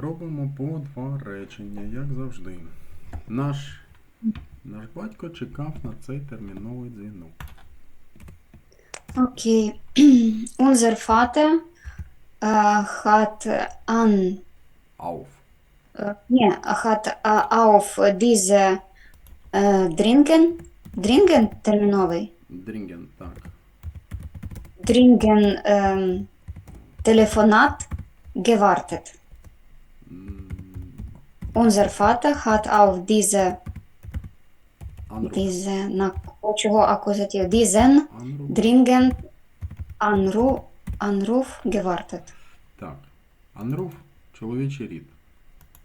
робимо по два речення, як завжди. Наш, наш батько чекав на цей терміновий дзвінок. Okay. Unser Vater hat an, Auf. nee, hat auf diese dringen, dringen терміновий, Дрінген, так. dringen Telefonat gewartet. Unser Vater hat auf diese, Анруф. diese, на чого акузатив, diesen Анруф. dringend Anruf, Anruf gewartet. Так. Анруф чоловічий рід.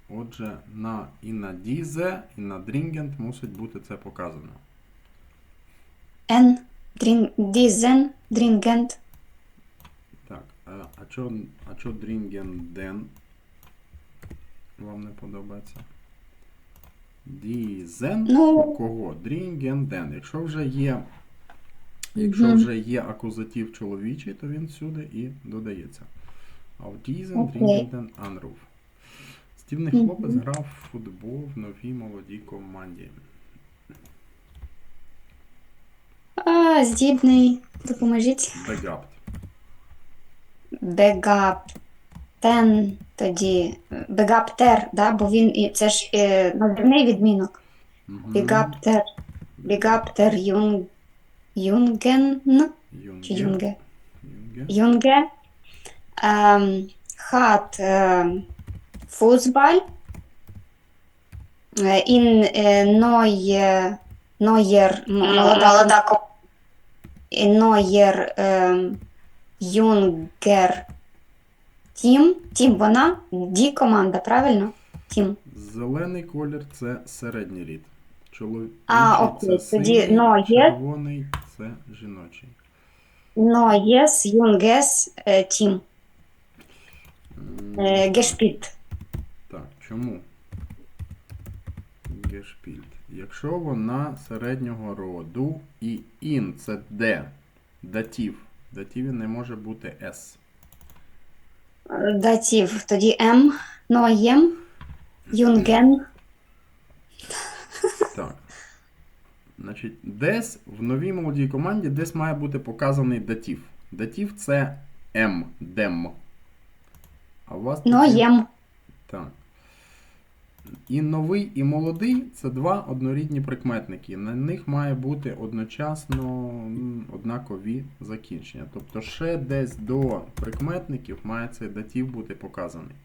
Отже, на і на дізе, і на дрінгент мусить бути це показано. En dring, diesen dringend Так. е, А чо, а чо дрінгенден вам не подобається? Дізен Ну. у кого? Дрінгенден. Якщо вже є. Якщо вже є акузатив чоловічий, то він сюди і додається. А в Дізен, Окей. Дрінгенден, Анруф. Стівний Мгм. хлопець грав в футбол в новій молодій команді. А, здібний, допоможіть. Бегапт. Бегаптен тоді. Бегаптер, да? бо він і це ж е, називний відмінок. Мгм. Бегаптер. Бегаптер юн, юнген. Чи Юнге. юнге? Ем, хат ем, футболь. Е, Ін е, ноє, ноєр, м- молода, молода ко- і ноєр ем, юнгер тім. Тім вона, ді команда, правильно? Тім. Зелений колір це середній рід. Чоловічий А, окей, це тоді синій, но є. червоний це жіночий. Ноєс, юнгес, е, тім. М, Е, Гешпіт. Так, чому? Гешпільд. Якщо вона середнього роду і ін це де? Датів. Датіві не може бути С. Датів. Тоді М. Ноєм. Юнген. Так. Значить, десь в новій молодій команді десь має бути показаний датів. Датів це М, дем. А у вас Ноєм. Так. І новий, і молодий це два однорідні прикметники. На них має бути одночасно однакові закінчення. Тобто ще десь до прикметників має цей датів бути показаний.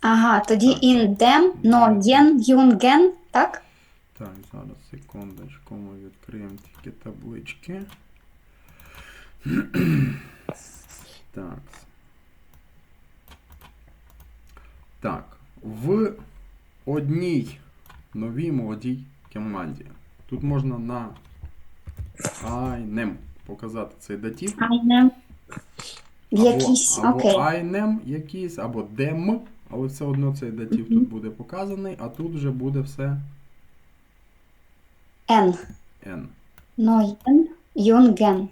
Ага, тоді Так. індем, ноєн, юнген, так? Так, зараз секундочку, ми відкриємо тільки таблички. Так. Так. В одній новій молодій команді. Тут можна на айнем показати цей датів. Айнем. Якийсь, або окей. айнем якийсь, або дем, але все одно цей датів Мгм. тут буде показаний, а тут вже буде все Н. N. Ноєн, юнген.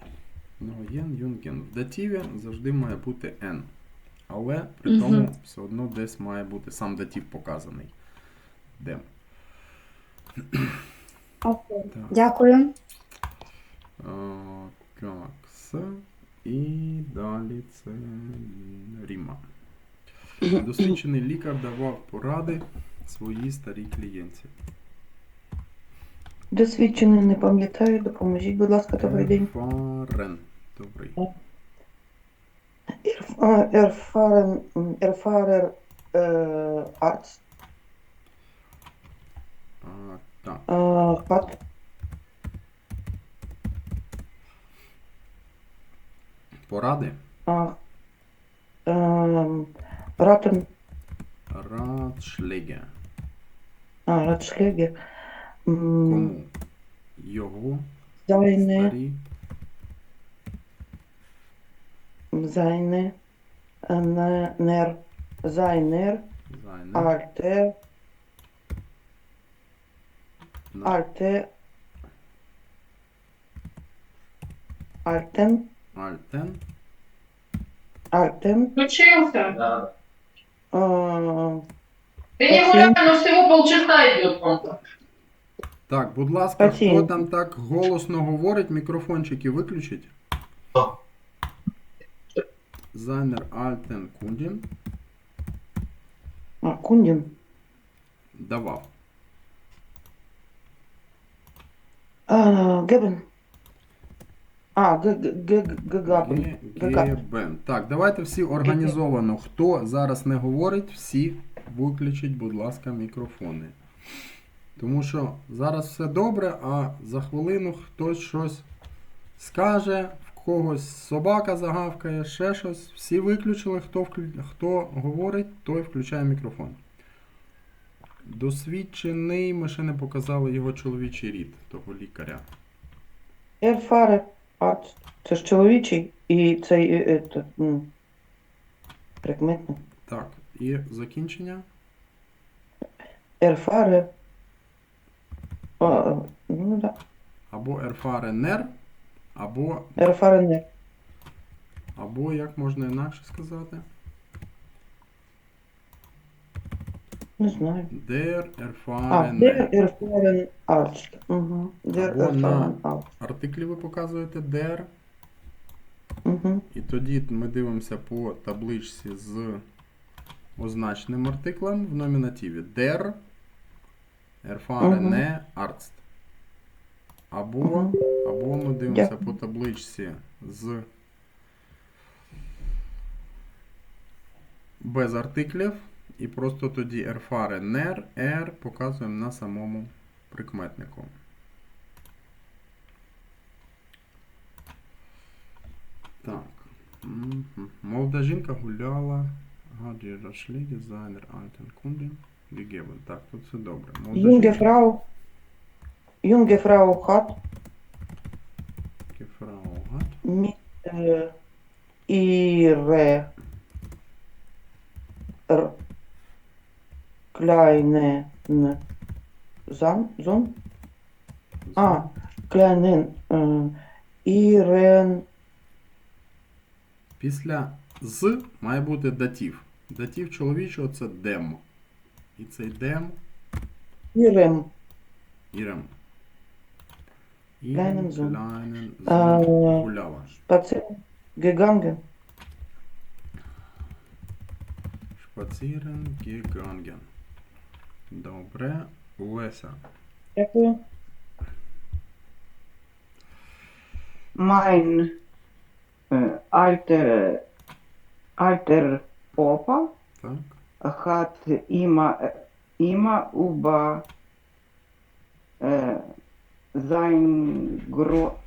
Ну, юнген. В датіві завжди має бути N. Але при тому все одно десь має бути сам датів показаний. Дем. Окей. Так. Дякую. А, так, все. І далі це Ріма. Досвідчений лікар давав поради своїй старій клієнтці. Досвідчений не пам'ятаю, допоможіть, будь ласка, добрий день. Фарен. Добрий. М, Ерфарер е, Арц, А, так. Хат, Поради. а, ем, Ратен, Радшлеге. а, Ратшлеге, Кому? Його Зайне, старі Зайне, е, Не- Нер, Зайнер, зайне. Альтер, на- Альте, Альтен, Альтен. Альтен, Включився. Äh, Ты не гуляй, но всего полчаса идет. Так, будь ласка, хто там так голосно говорить, мікрофончики виключіть. Зайнер Альтен Кундін а, Kundin. давав. Äh, geben. А, г- г- г- гагабен. Ге- Гагабен. Гебен. Так, давайте всі організовано. Хто зараз не говорить, всі виключіть, будь ласка, мікрофони. Тому що зараз все добре, а за хвилину хтось щось скаже, когось собака загавкає, ще щось. Всі виключили, хто, вклю- хто говорить, той включає мікрофон. Досвідчений, ми ще не показали його чоловічий рід, того лікаря. Erfahre Arzt. Це ж чоловічий і цей е, е, прикметник. Так, і закінчення. А, ну да. Або ерфаренер, або, Erfahrene. або як можна інакше сказати, Не знаю. der А, erfahrene. der erfahren Arzt. Угу. Der Або на- erfahren Arzt. Артиклі ви показуєте der, Угу. і тоді ми дивимося по табличці з означеним артиклем в номінативі der erfahrene Arzt. Або, або ми дивимося по табличці з без артиклів, і просто тоді erfare ner, er показуємо на самому прикметнику. Так. Молода жінка гуляла. Гаді Рашлігі, Зайнер Альтен. Гегебен. Так, тут все добре. Молода жінка. Frau. Junge Frau hat Фрау Гат. mit äh, ihre r- kleinen Son, Son, ah, kleinen äh, ihren Після з має бути датів. Датів чоловічого це дем. І цей дем ihrem ірем. Kleinen Sohn. Kleinen Е, Sohn. Spazieren gegangen. Шпацірен гіганген. Добре. Леся. Дякую. mein äh, alter, alter Opa Так. hat immer, äh, immer über äh, sein, gro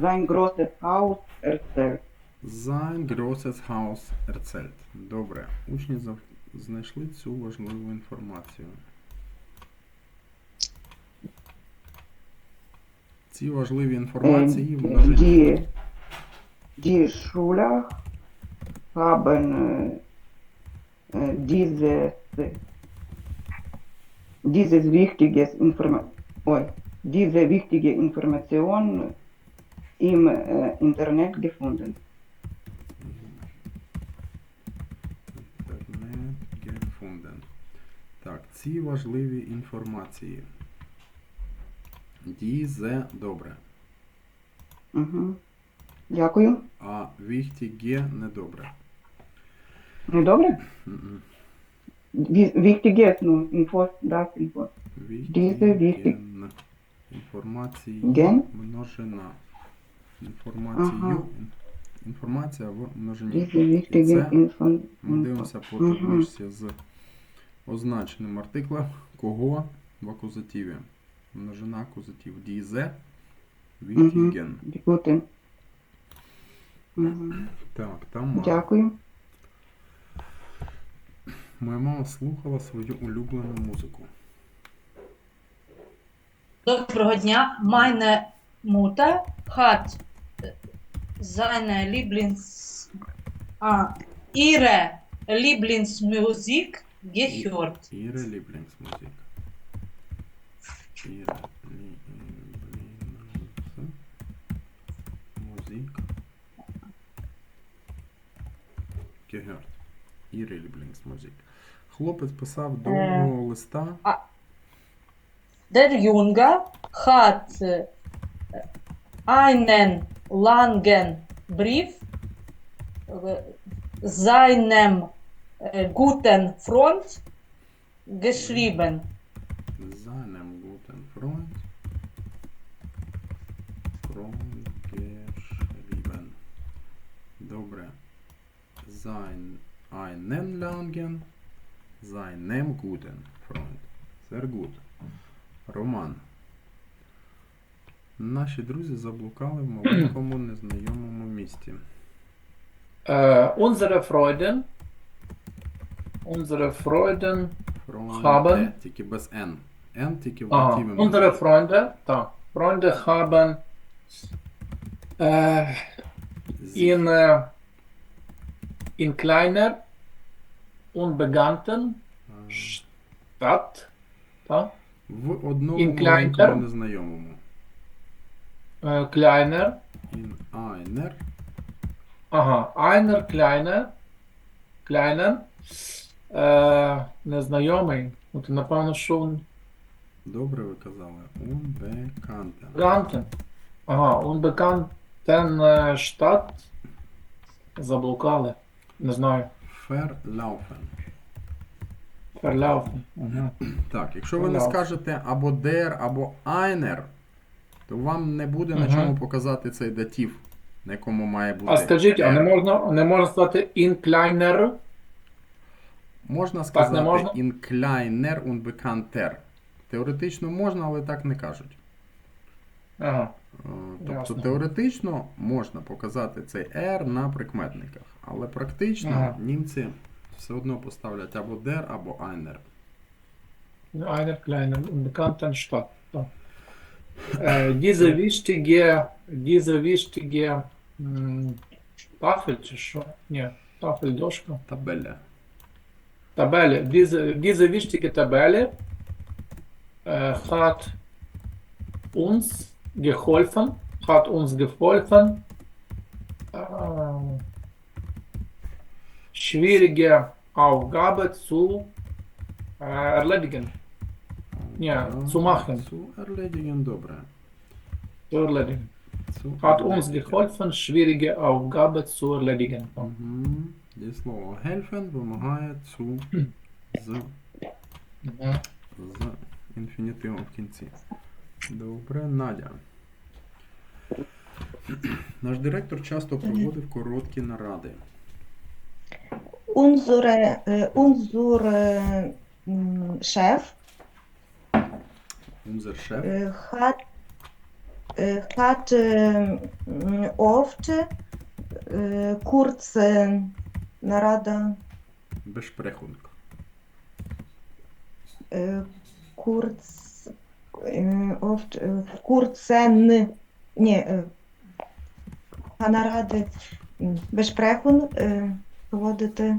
sein großes Haus erzählt. Sein großes Haus erzählt. Добре. Учні знайшли цю важливу інформацію. Ці важливі інформації в Äh, множині. die, Schüler haben äh, äh, dieses, dieses wichtiges Informa oi, diese wichtige Information im äh, Internet gefunden. Internet gefunden. Так, ці важливі інформації. Дізе добре. Угу. Дякую. А віхтіге недобре. Ну, добре? Мгм. Ну, інфо, das. Дізе віхтіг. Віхтіген. Інформації Ген? множина. Інформацію. Ага. Інформація в множині. І це. Ми дивимося по табличці з означеним артиклем. Кого в акузативі? Множина акузатив. Дізе. Віхтіген. Guten. Так, там. Дякую. Моя мама слухала свою улюблену музику. Доброго дня. Meine Mutter hat seine Lieblings ah, ihre Lieblingsmusik gehört. Ihre Lieblingsmusik. Ihre Lieblingsmusik gehört. Ihre Lieblingsmusik. Хлопець писав довгого листа. Der Junge hat äh, einen langen Brief äh, seinem äh, guten Freund geschrieben. Seinem guten Freund. Freund geschrieben. Добре. Sein einen langen, seinem guten Freund. Sehr gut. Роман. Наші друзі заблукали в маленькому незнайомому місті. Äh, unsere Freuden, unsere Freuden, Haben. Тільки без N. N тільки в aha, активі. unsere Freunde, da, Freunde haben äh, in, äh, in kleiner, unbekannten Stadt, da, В одному In kleiner. маленькому незнайомому. äh, kleiner, In einer aha, einer kleiner, kleinen, äh, незнайомий, от напевно, що він Добре ви казали. Unbekannten. Unbekannten. Ага, unbekannten е, штат заблукали. Не знаю. Verlaufen. Verlaufen. Ага. Так, якщо ви не Verlaufen. скажете або der, або einer, то вам не буде на чому показати цей датів, на якому має бути. А скажіть, а не er. можна, не можна сказати in? Можна сказати не можна? in kleiner unbekannter. Теоретично можна, але так не кажуть. Ага. Е, Тобто Ясно. теоретично можна показати цей R на прикметниках, але практично Ага. німці все одно поставлять або der, або einer. Einer kleinen unbekannten Stadt. Да. Äh, diese wichtige, diese wichtige м, Tafel чи що? Ні, Tafel, дошка. Табеля. Tabelle. Diese, diese wichtige Tabelle äh, hat uns geholfen, hat uns geholfen, äh, schwierige Aufgabe zu äh, erledigen. Ні, zu machen. Zu erledigen, добре. Zu erledigen. Zu Hat uns erledigen. geholfen, schwierige Aufgabe zu erledigen. Мгм. Є слово helfen вимагає zu з, Mhm. з інфінітивом в кінці. Добре, Надя. Наш директор часто проводив короткі наради. Unsere, äh, unser äh, Chef Unser Chef äh, hat, äh, hat äh, oft äh, äh, äh, äh, kurzen, äh, наради äh, проводити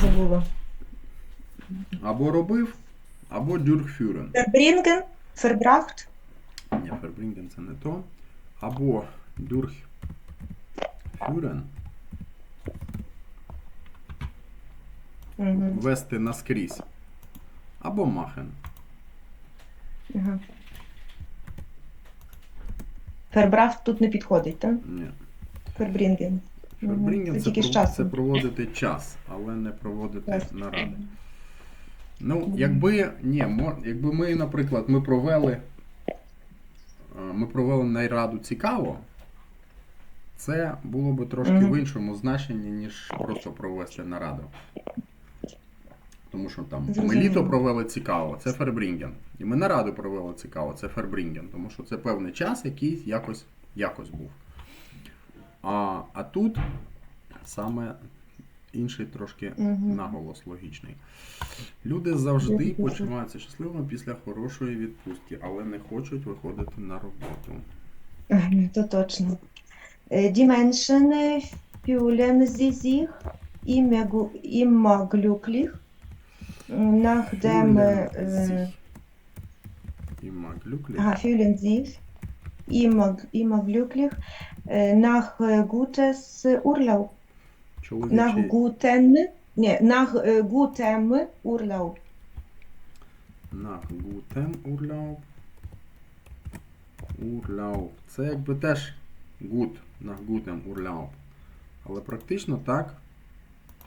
забула. Або робив, або durchführen. Verbringen, verbracht, Ні, verbringen це не то. Або durchführen. Мгм. Вести наскрізь. Або machen. Ага. Verbracht тут не підходить, так? Ні. Мгм. Verbringen Це це, пров- це проводити час, але не проводити Час. наради. Ну, якби, ні, якби ми, наприклад, ми провели, ми провели найраду цікаво, це було б трошки Мгм. в іншому значенні, ніж просто провести нараду. Тому що там ми літо провели цікаво, це Фербрінген. І ми нараду провели цікаво, це Фербрінген. Тому що це певний час, який якось, якось був. А, а тут саме інший трошки Мгм. наголос логічний. Люди завжди почуваються щасливими після хорошої відпустки, але не хочуть виходити на роботу. То точно. Äh, Die Menschen fühlen sich immer glücklich, nachdem äh, immer glücklich. aha, fühlen sich immer, immer glücklich äh, nach äh, gutes äh, Urlaub. Nach guten, ні, nach е, gutem Urlaub. На гутем урляуб. Урляуб. Це якби теж гуд на гутем урляуб. Але практично так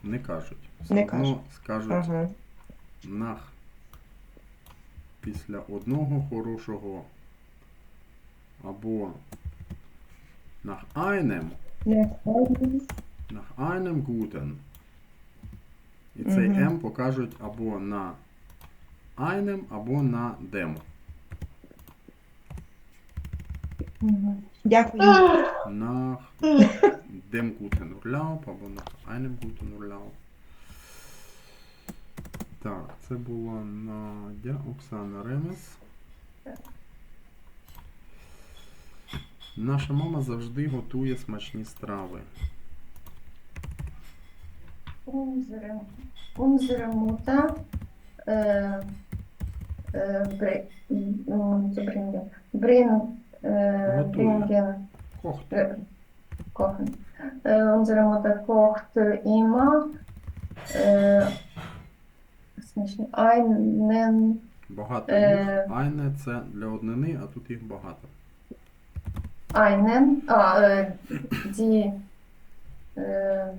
не кажуть. Все Не одно кажуть. скажуть Ага. Нах після одного хорошого або nach einem, Nach einem. guten. І цей. М покажуть або на einem, або на dem. Мгм. Дякую. Nach dem guten Urlaub або nach einem guten Urlaub. Так, це була Надя Оксана Ремес. Наша мама завжди готує смачні страви. Unsere, unsere Mutter äh, äh, bri- m, zu bringen, bring, äh, Готує. bringen, Кохт. äh, kochen. Äh, unsere Mutter kocht immer äh, einen, Багато Е. їх. Айне це для однини, а тут їх багато. ah, äh, die äh,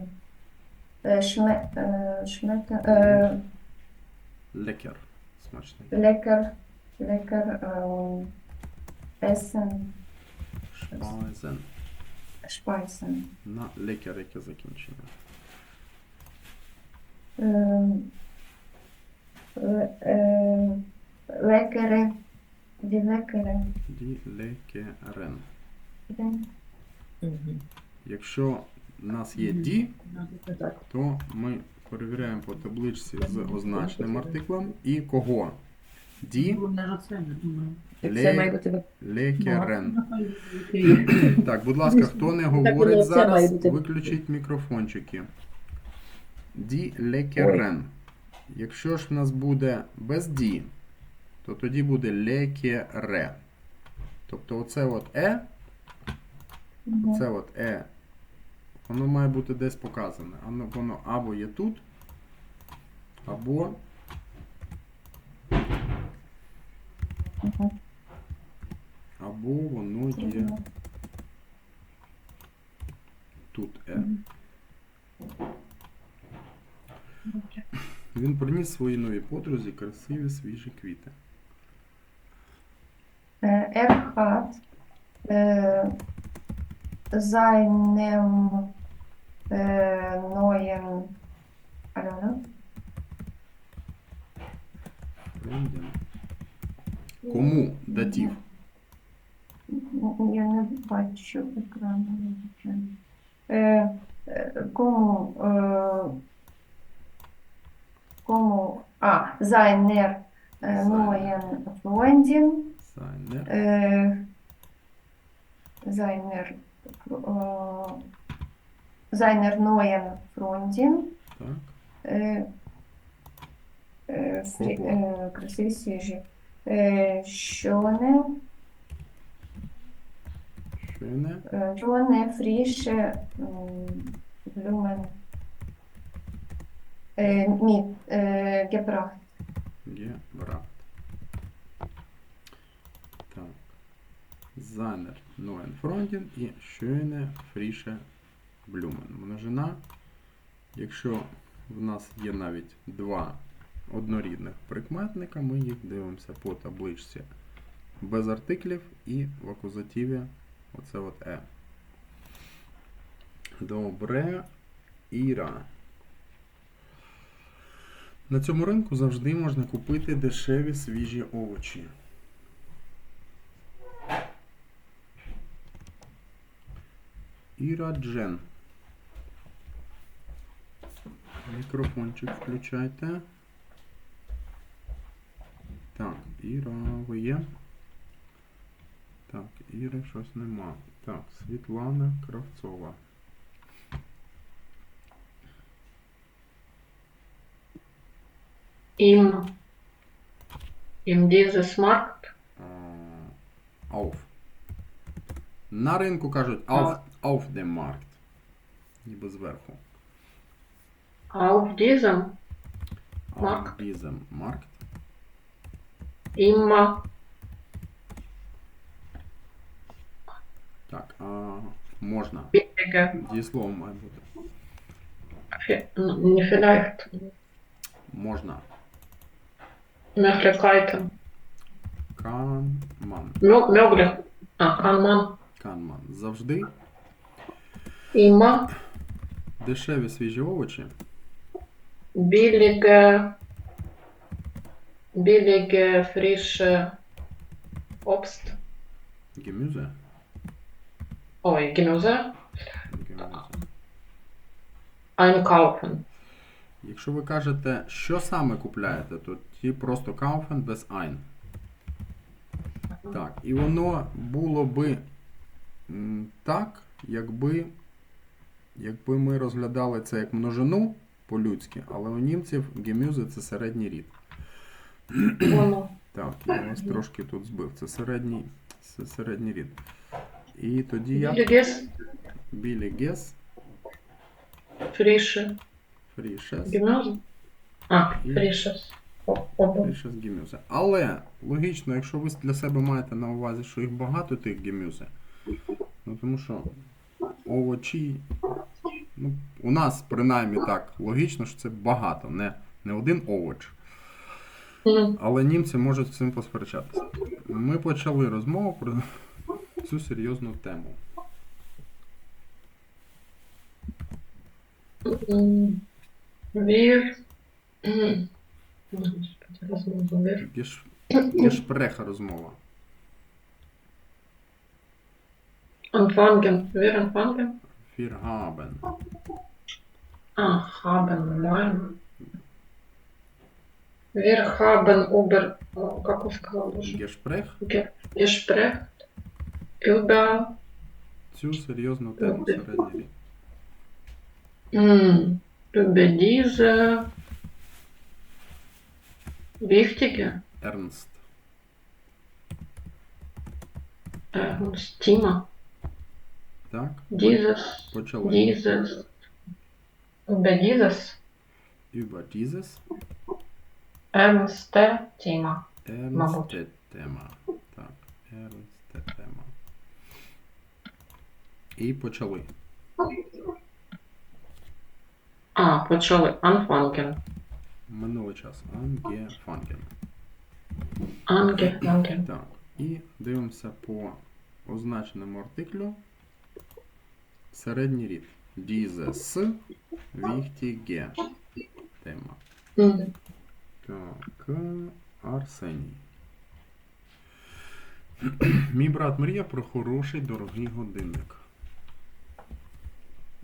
äh, schme äh, schmecken, äh, Лекер. Смачний. lecker, lecker ähm, essen, Шпайзен. speisen. На лекер яке закінчення. Ähm, le- äh, leckere, Ді лекерен. die- Якщо в нас є ді, то ми перевіряємо по табличці з означеним артиклем і кого? Ді має бути лекерен. Так, будь ласка, хто не говорить має зараз, виключіть мікрофончики. Ді лекерен. Якщо ж в нас буде без ді, то тоді буде лекере. Тобто оце от е, це от е, воно має бути десь показане. Воно, воно або є тут, або або воно є тут е. Він приніс своїй новій подрузі красиві свіжі квіти. Er hat äh, seinem äh, neuen, I Френдін. Кому датів? я не бачу екрану. Е, е, Кому, е, кому, а, äh, neuen Freundin, äh, äh, neuen Freundin, Так. äh, äh, fri- Кого? äh, красиві свіжі, äh, schöne, Шене. äh, schöne, frische ähm, Blumen äh, mit äh, gebracht. Брат. Так. Зайнер Неuen Freundin і schöne frische Blumen. Множина. Якщо в нас є навіть два однорідних прикметника, ми їх дивимося по табличці без артиклів і в акузативі оце от е. Добре. Іра. На цьому ринку завжди можна купити дешеві свіжі овочі. Іра Джен. Мікрофончик включайте. Так, Іра, ви є? Так, Іри щось нема. Так, Світлана Кравцова. Im, im dieses Markt. А, Auf. На ринку кажуть auf, auf dem Markt. Ніби зверху. Auf diesem Markt. Auf diesem Markt. immer Так, а, можна. billige, Дієслово має бути. vi- не vielleicht, Можна. Möglich, ah, kann man Kann man. Завжди. immer Дешеві свіжі овочі. billige, frische Obst, Gemüse. oi, Gemüse Gemüse. einkaufen. Якщо ви кажете, що саме купляєте, то ті просто kaufen без ein. Так, і воно було би так, якби, якби ми розглядали це як множину по-людськи, але у німців Gemüse це середній рід. Так, я вас трошки тут збив. Це середній, це середній рід. І тоді я білі гес, frische фрішес. Gemüse. Ah, І- гемюзе. Але логічно, якщо ви для себе маєте на увазі, що їх багато тих гемюзе, ну тому що овочі, ну, у нас принаймні так логічно, що це багато, не, не один овоч. Але німці можуть з цим посперечатися. Ми почали розмову про цю серйозну тему. м, Wir, м, Господи, розмова, wir anfangen, wir anfangen. Фіргабен. Ah, haben, nein. Wir haben über, как он сказал уже, Гешпрех Ge- gesprochen über цю серйозну тему м, über diese wichtige Ернст. äh, Thema, Так? dieses, Почали. dieses, über dieses Über dieses ernste Thema. Ернсте тема. Так, тема. І почали. А, почали anfangen, Минулий час. Ангефанген. angefangen. Так. І дивимося по означеному артиклю. Середній рід. Dieses wichtige тема. Так, Арсеній. Мій брат мріяв про хороший дорогий годинник.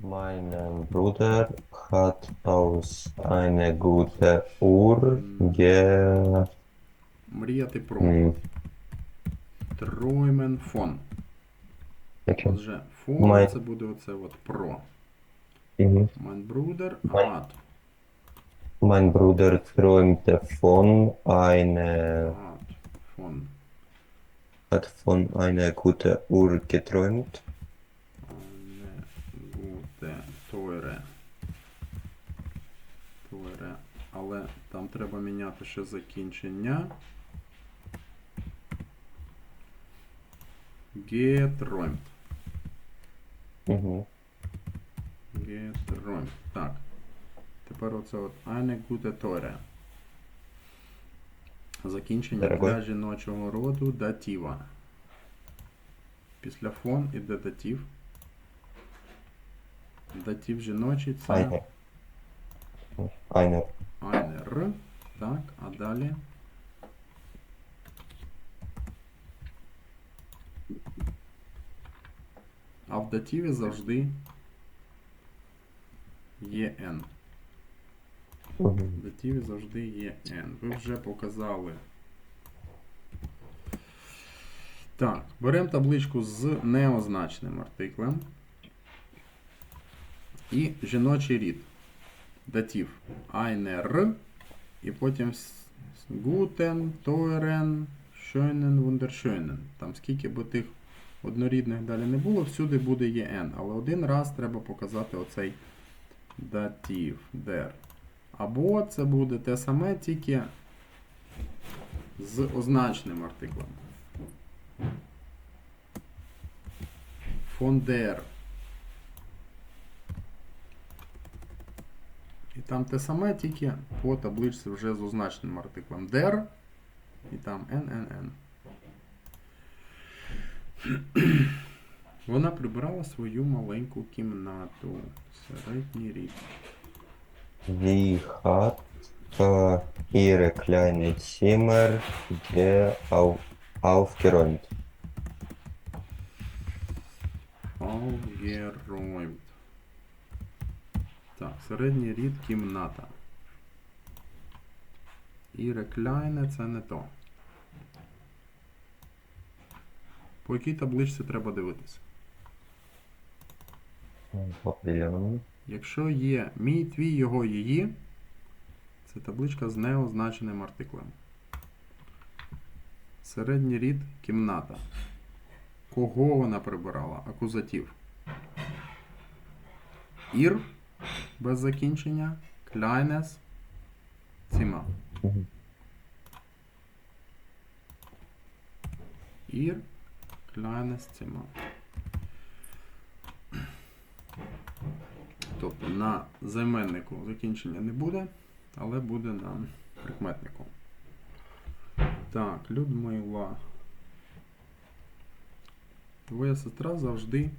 Mein Bruder hat aus eine gute Uhr ge... Мріяти про. М, Träumen von. яке? Отже, von Май- це буде оце от про. Мгм. Mein Bruder Май- hat. Mein Bruder träumte von eine, Hat von hat von einer guten Uhr geträumt. Але там треба міняти ще закінчення. Geträumt. Мгм. Geträumt. Так. Тепер оце от gute. Закінчення Дорогой. для жіночого роду датіва. Після фон іде датів. Датів жіночий це Eine. Eine. Eine. Так, а далі. А в датіві завжди є N. В датіві завжди є N. Ви вже показали. Так, беремо табличку з неозначеним артиклем. І жіночий рід. Датів R. І потім guten, teuren, schönen, wunderschönen. Там скільки би тих однорідних далі не було, всюди буде є N. Але один раз треба показати оцей датів, der. Або це буде те саме, тільки з означеним артиклем. Von І там те саме, тільки по табличці вже з означеним артиклем der. І там NNN. Вона прибирала свою маленьку кімнату. Середній рік. Sie hat äh, ihre kleine Zimmer ge auf, aufgeräumt. Aufgeräumt. Так, середній рід кімната. Ihre kleine це не то. По якій табличці треба дивитися? Якщо є мій, твій, його, її, це табличка з неозначеним артиклем. Середній рід кімната. Кого вона прибирала? Акузатив. Ір без закінчення. Ціма. Мгм. Ір. Кляйнес ціма. Тобто на займеннику закінчення не буде, але буде на прикметнику. Так, Людмила. Твоя сестра завжди